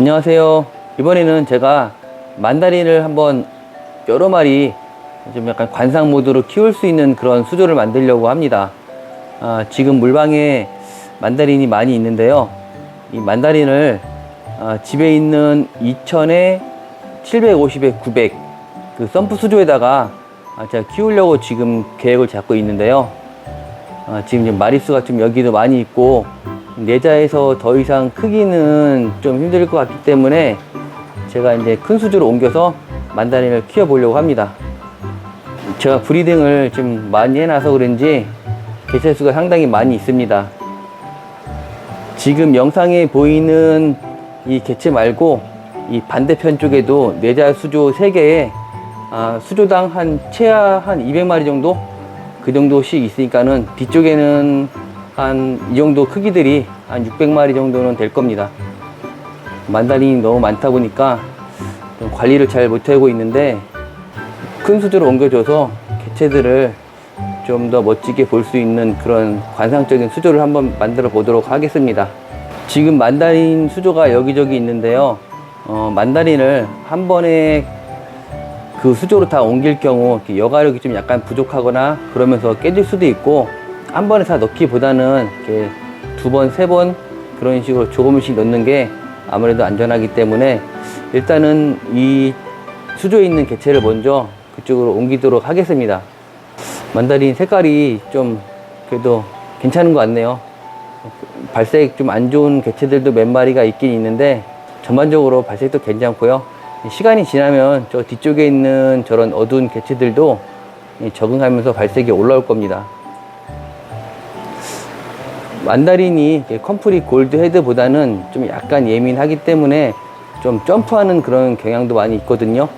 안녕하세요. 이번에는 제가 만다린을 한번 여러 마리 좀 약간 관상 모드로 키울 수 있는 그런 수조를 만들려고 합니다. 아, 지금 물방에 만다린이 많이 있는데요. 이 만다린을 아, 집에 있는 2000에 750에 900그 썬프 수조에다가 아, 제가 키우려고 지금 계획을 잡고 있는데요. 아, 지금 마리수가 좀 여기도 많이 있고 내자에서 더 이상 크기는 좀 힘들 것 같기 때문에 제가 이제 큰 수조로 옮겨서 만다린을 키워보려고 합니다. 제가 브리딩을 좀 많이 해놔서 그런지 개체 수가 상당히 많이 있습니다. 지금 영상에 보이는 이 개체 말고 이 반대편 쪽에도 내자 수조 3개에 아, 수조당 한 최하 한 200마리 정도 그 정도씩 있으니까는 뒤쪽에는 한 이 정도 크기들이 한 600마리 정도는 될 겁니다. 만다린이 너무 많다 보니까 좀 관리를 잘 못하고 있는데 큰 수조로 옮겨줘서 개체들을 좀 더 멋지게 볼 수 있는 그런 관상적인 수조를 한번 만들어 보도록 하겠습니다. 지금 만다린 수조가 여기저기 있는데요. 어, 만다린을 한 번에 그 수조로 다 옮길 경우 여가력이 좀 약간 부족하거나 그러면서 깨질 수도 있고 한 번에 다 넣기보다는 이렇게 두 번, 세 번 그런 식으로 조금씩 넣는 게 아무래도 안전하기 때문에 일단은 이 수조에 있는 개체를 먼저 그쪽으로 옮기도록 하겠습니다. 만다린 색깔이 좀 그래도 괜찮은 것 같네요. 발색 좀 안 좋은 개체들도 몇 마리가 있긴 있는데 전반적으로 발색도 괜찮고요. 시간이 지나면 저 뒤쪽에 있는 저런 어두운 개체들도 이 적응하면서 발색이 올라올 겁니다. 만다린이 컴프리 골드 헤드보다는 좀 약간 예민하기 때문에 좀 점프하는 그런 경향도 많이 있거든요.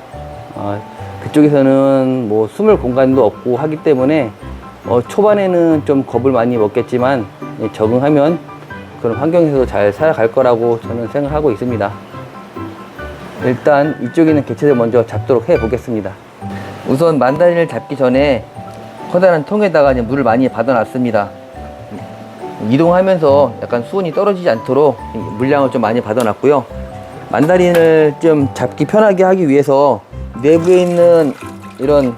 어, 그쪽에서는 뭐 숨을 공간도 없고 하기 때문에 어, 초반에는 좀 겁을 많이 먹겠지만 예, 적응하면 그런 환경에서 잘 살아갈 거라고 저는 생각하고 있습니다. 일단 이쪽에 있는 개체들 먼저 잡도록 해 보겠습니다. 우선 만다린을 잡기 전에 커다란 통에다가 물을 많이 받아놨습니다. 이동하면서 약간 수온이 떨어지지 않도록 이 물량을 좀 많이 받아놨고요. 만다린을 좀 잡기 편하게 하기 위해서 내부에 있는 이런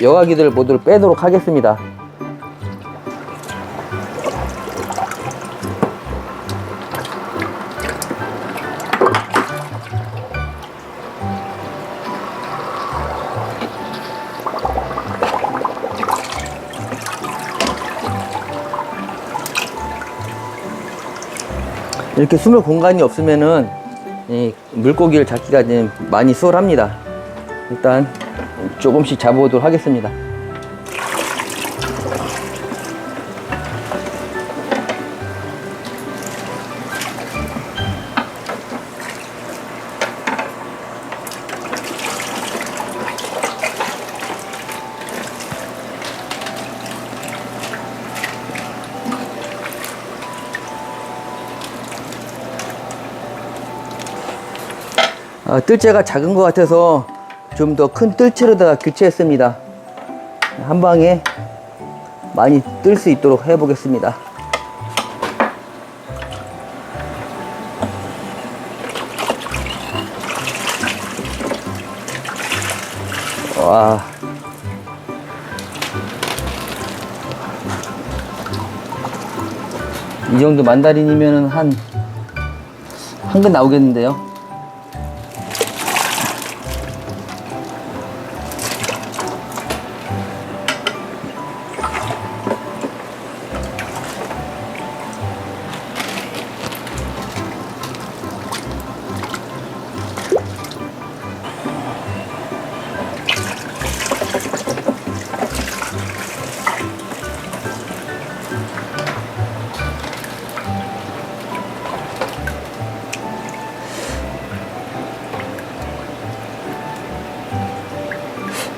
여과기들 모두를 빼도록 하겠습니다. 이렇게 숨을 공간이 없으면은 이 물고기를 잡기가 좀 많이 수월합니다. 일단 조금씩 잡아보도록 하겠습니다. 어, 뜰채가 작은 것 같아서 좀 더 큰 뜰채로다가 교체했습니다. 한 방에 많이 뜰 수 있도록 해보겠습니다. 와. 이 정도 만다린이면 한, 한 근 나오겠는데요?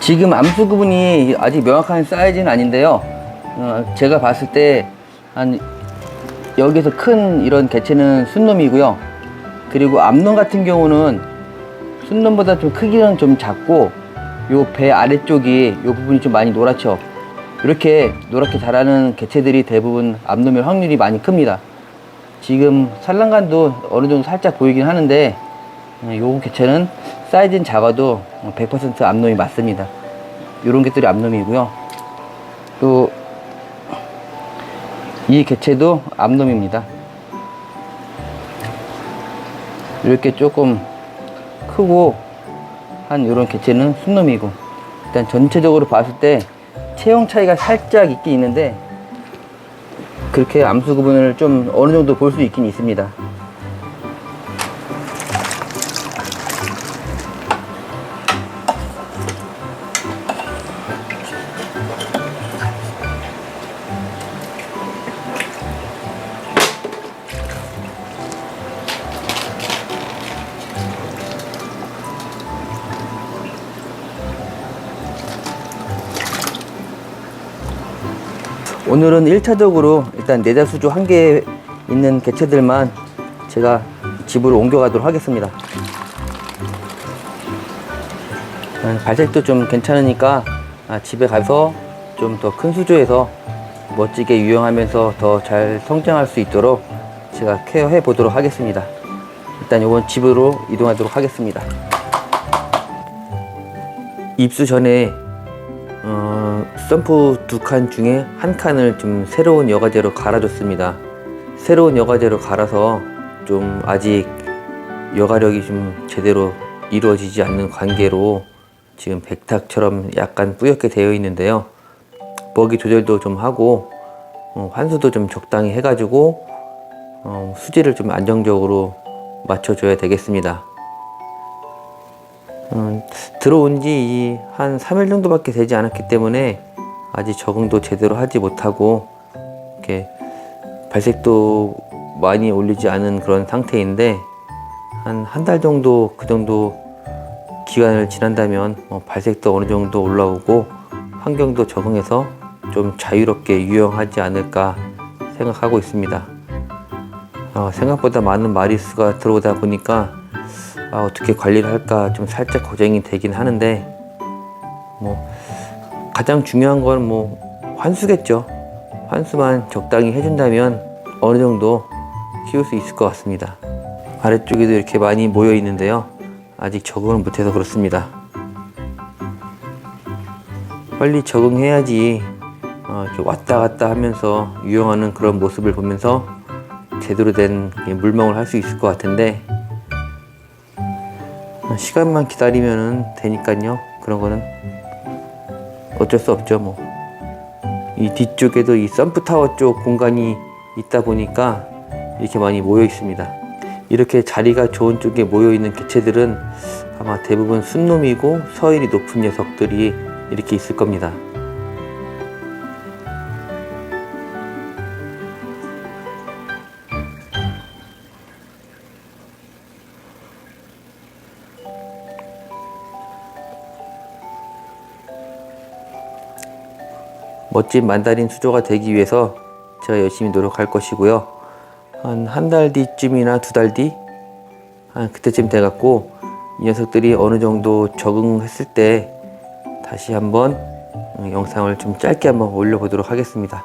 지금 암수 구분이 아직 명확한 사이즈는 아닌데요. 어, 제가 봤을 때 한 여기서 큰 이런 개체는 순놈이고요. 그리고 암놈 같은 경우는 순놈보다 좀 크기는 좀 작고 요 배 아래쪽이 요 부분이 좀 많이 노랗죠. 이렇게 노랗게 자라는 개체들이 대부분 암놈일 확률이 많이 큽니다. 지금 산란관도 어느 정도 살짝 보이긴 하는데 어, 요 개체는 사이즈는 작아도 100% 암놈이 맞습니다. 요런 개들이 암놈이고요. 또 이 개체도 암놈입니다. 이렇게 조금 크고 한 이런 개체는 순놈이고 일단 전체적으로 봤을 때 체형 차이가 살짝 있긴 있는데 그렇게 암수 구분을 좀 어느 정도 볼 수 있긴 있습니다. 오늘은 1차적으로 일단 내자 수조 한 개 있는 개체들만 제가 집으로 옮겨가도록 하겠습니다. 아, 발색도 좀 괜찮으니까 아, 집에 가서 좀 더 큰 수조에서 멋지게 유영하면서 더 잘 성장할 수 있도록 제가 케어해 보도록 하겠습니다. 일단 이번 집으로 이동하도록 하겠습니다. 입수 전에 어, 썬프 두 칸 중에 한 칸을 좀 새로운 여과제로 갈아줬습니다. 새로운 여과제로 갈아서 좀 아직 여과력이 좀 제대로 이루어지지 않는 관계로 지금 백탁처럼 약간 뿌옇게 되어 있는데요. 먹이 조절도 좀 하고 어, 환수도 좀 적당히 해가지고 어, 수질을 좀 안정적으로 맞춰줘야 되겠습니다. 음, 들어온 지 한 3일 정도밖에 되지 않았기 때문에 아직 적응도 제대로 하지 못하고 이렇게 발색도 많이 올리지 않은 그런 상태인데 한 한 달 정도 그 정도 기간을 지난다면 어, 발색도 어느 정도 올라오고 환경도 적응해서 좀 자유롭게 유영하지 않을까 생각하고 있습니다. 어, 생각보다 많은 마리수가 들어오다 보니까 아, 어떻게 관리를 할까 좀 살짝 고생이 되긴 하는데 뭐 가장 중요한 건 뭐 환수겠죠. 환수만 적당히 해준다면 어느 정도 키울 수 있을 것 같습니다. 아래쪽에도 이렇게 많이 모여 있는데요. 아직 적응을 못해서 그렇습니다. 빨리 적응해야지 어, 이렇게 왔다 갔다 하면서 유영하는 그런 모습을 보면서 제대로 된 물멍을 할 수 있을 것 같은데 시간만 기다리면 되니까요. 그런 거는 어쩔 수 없죠, 뭐. 이 뒤쪽에도 이 썬프타워 쪽 공간이 있다 보니까 이렇게 많이 모여 있습니다. 이렇게 자리가 좋은 쪽에 모여 있는 개체들은 아마 대부분 순놈이고 서열이 높은 녀석들이 이렇게 있을 겁니다. 멋진 만다린 수조가 되기 위해서 제가 열심히 노력할 것이고요. 한 한 달 뒤쯤이나 두 달 뒤, 한 그때쯤 돼갖고 이 녀석들이 어느 정도 적응했을 때 다시 한번 어, 영상을 좀 짧게 한번 올려보도록 하겠습니다.